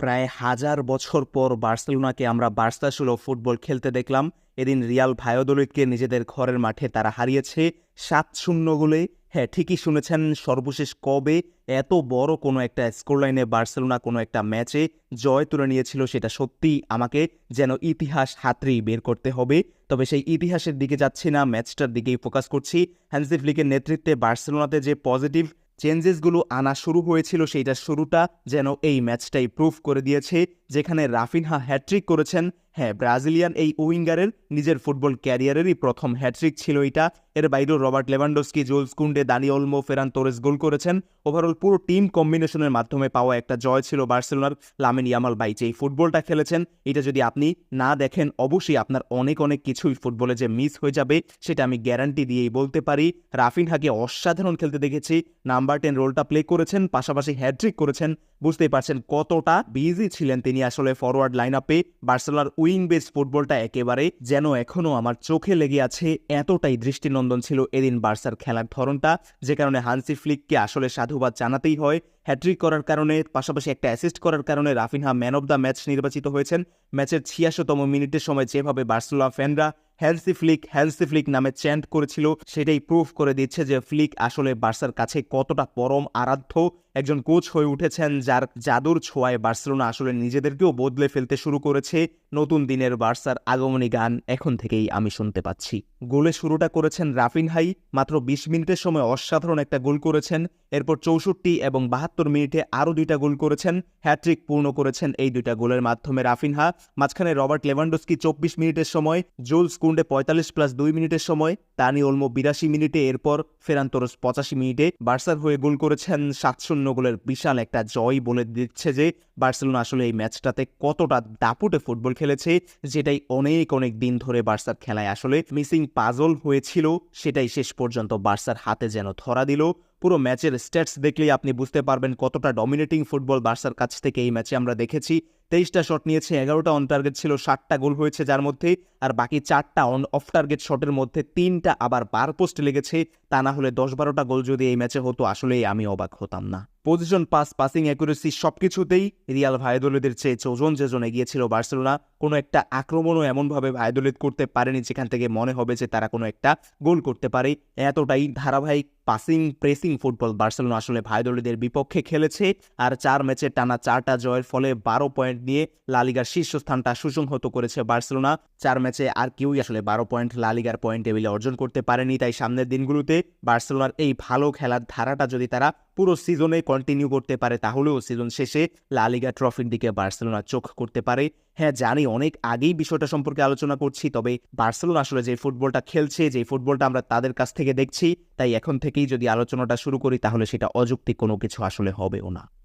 প্রায় হাজার বছর পর বার্সেলোনাকে আমরা বার্সাসুলো ফুটবল খেলতে দেখলাম। এদিন রিয়াল ভায়োদলিতকে নিজেদের ঘরের মাঠে তারা হারিয়েছে সাত শূন্য গোলে। হ্যাঁ ঠিকই শুনেছেন, সর্বশেষ কবে এত বড় কোনো একটা স্কোরলাইনে বার্সেলোনা কোনো একটা ম্যাচে জয় তুলে নিয়েছিল সেটা সত্যিই আমাকে যেন ইতিহাস হাতড়েই বের করতে হবে। তবে সেই ইতিহাসের দিকে যাচ্ছি না, ম্যাচটার দিকেই ফোকাস করছি। হ্যান্সি ফ্লিকের নেতৃত্বে বার্সেলোনাতে যে পজিটিভ চেঞ্জেসগুলো আনা শুরু হয়েছিল সেইটার শুরুটা যেন এই ম্যাচটাই প্রুফ করে দিয়েছে। যেখানে রাফিনহা হ্যাট্রিক করেছেন। হ্যাঁ ব্রাজিলিয়ান এই উইঙ্গারের নিজের ফুটবল ক্যারিয়ারেরই প্রথম হ্যাট্রিক ছিল এটা। এর বাইরেও Robert Lewandowski, Jules Kounde Dani Olmo Ferran Torres goal করেছেন। ওভারঅল পুরো টিম কম্বিনেশনের মাধ্যমে পাওয়া একটা জয় ছিল বার্সেলোনার। লামিন ইয়ামাল বাই যে ফুটবলটা খেলেছেন, এটা যদি আপনি না দেখেন, অবশ্যই আপনার অনেক অনেক কিছুই ফুটবলে যে মিস হয়ে যাবে, সেটা আমি গ্যারান্টি দিয়েই বলতে পারি। রাফিনহাকে অসাধারণ খেলতে দেখেছি। নাম্বার টেন রোলটা প্লে করেছেন, পাশাপাশি হ্যাট্রিক করেছেন। বুঝতেই পারছেন কতটা বিজি ছিলেন তিনি আসলে ফরওয়ার্ড লাইন আপে বার্সেলোনার উইং বেস ফুটবলটা একেবারে যেন এখনও আমার চোখে লেগে আছে, এতটাই দৃষ্টিনন্দন ছিল এদিন বার্সার খেলার ধরনটা, যে কারণে হানসি ফ্লিককে আসলে সাধুবাদ জানাতেই হয়। হ্যাট্রিক করার কারণে, পাশাপাশি একটা অ্যাসিস্ট করার কারণে Raphinha man of the match নির্বাচিত হয়েছেন। ম্যাচের ছিয়াশতম মিনিটের সময় যেভাবে বার্সেলোনা ফ্যানরা হ্যালসি ফ্লিক হ্যালসি ফ্লিক নামে চ্যান্ট করেছিল, সেটাই প্রুফ করে দিচ্ছে যে ফ্লিক আসলে বার্সার কাছে কতটা পরম আরাধ্য একজন কোচ হয়ে উঠেছেন, যার জাদুর ছোঁয়ায় বার্সেলোনা আসলে নিজেদেরকেও বদলে ফেলতে শুরু করেছে। নতুন দিনের বার্সার আগমনী গান এখন থেকেই আমি শুনতে পাচ্ছি। গোলে শুরুটা করেছেন রাফিনহাই, মাত্র বিশ মিনিটের সময় অসাধারণ একটা গোল করেছেন। এরপর চৌষট্টি এবং বাহাত্তর মিনিটে আরও দুইটা গোল করেছেন হ্যাট্রিক পূর্ণ করেছেন এই দুইটা গোলের মাধ্যমে রাফিনহা। মাঝখানে রবার্ট লেভানডোস্কি চব্বিশ মিনিটের সময়, জোলস কুন্ডে পঁয়তাল্লিশ প্লাস দুই মিনিটের সময় তানি ওলমো বিরাশি মিনিটে, এরপর ফেরান্তরস পঁচাশি মিনিটে বার্সার হয়ে গোল করেছেন সাত শূন্য গোলের বিশাল একটা জয় বলে দিচ্ছে যে বার্সেলোনা আসলে এই ম্যাচটাতে কতটা দাপুটে ফুটবল খেলেছে, যেটাই অনেক অনেক দিন ধরে বার্সার খেলায় আসলে মিসিং পাজল হয়েছিল, সেটাই শেষ পর্যন্ত বার্সার হাতে যেন ধরা দিল। পুরো ম্যাচের স্ট্যাটস দেখলেই আপনি বুঝতে পারবেন কতটা ডমিনেটিং ফুটবল বার্সার কাছ থেকে এই ম্যাচে আমরা দেখেছি। তেইশটা শট নিয়েছে, এগারোটা অন টার্গেট ছিল ষাটটা গোল হয়েছে যার মধ্যে, আর বাকি চারটা অন অফ টার্গেট শটের মধ্যে তিনটা আবার বার পোস্ট লেগেছে। তা না হলে দশ বারোটা গোল যদি এই ম্যাচে হতো, আসলেই আমি অবাক হতাম না। পজিশন পাস পাসিং অ্যাকুরেসি সবকিছুতেই রিয়াল ভাইদোলিদের চেয়ে চৌজন যেজন এগিয়েছিল বার্সেলোনা। কোনো একটা আক্রমণও এমনভাবে ভাইদোলিদ করতে পারেনি, যেখান থেকে মনে হবে যে তারা কোনো একটা গোল করতে পারে। এতটাই ধারাবাহিক পাসিং প্রেসিং ফুটবল বার্সেলোনা আসলে ভাইদোলিদের বিপক্ষে খেলেছে আর চার ম্যাচে টানা চারটা জয়ের ফলে বারো পয়েন্ট নিয়ে লালিগার শীর্ষস্থানটা সুসংহত করেছে বার্সেলোনা। চার ম্যাচে আর কেউই আসলে বারো পয়েন্ট লালিগার পয়েন্ট টেবিলে অর্জন করতে পারেনি। তাই সামনের দিনগুলোতে বার্সেলোনার এই ভালো খেলার ধারাটা যদি তারা পুরো সিজনে কন্টিনিউ করতে পারে, তাহলেও সিজন শেষে লালিগা ট্রফির দিকে বার্সেলোনা চোখ করতে পারে। হ্যাঁ জানি, অনেক আগেই বিষয়টা সম্পর্কে আলোচনা করছি, তবে বার্সেলোনা আসলে যে ফুটবলটা খেলছে, যে ফুটবলটা আমরা তাদের কাছ থেকে দেখছি, তাই এখন থেকেই যদি আলোচনাটা শুরু করি, তাহলে সেটা অযৌক্তিক কোনো কিছু আসলে হবেও না।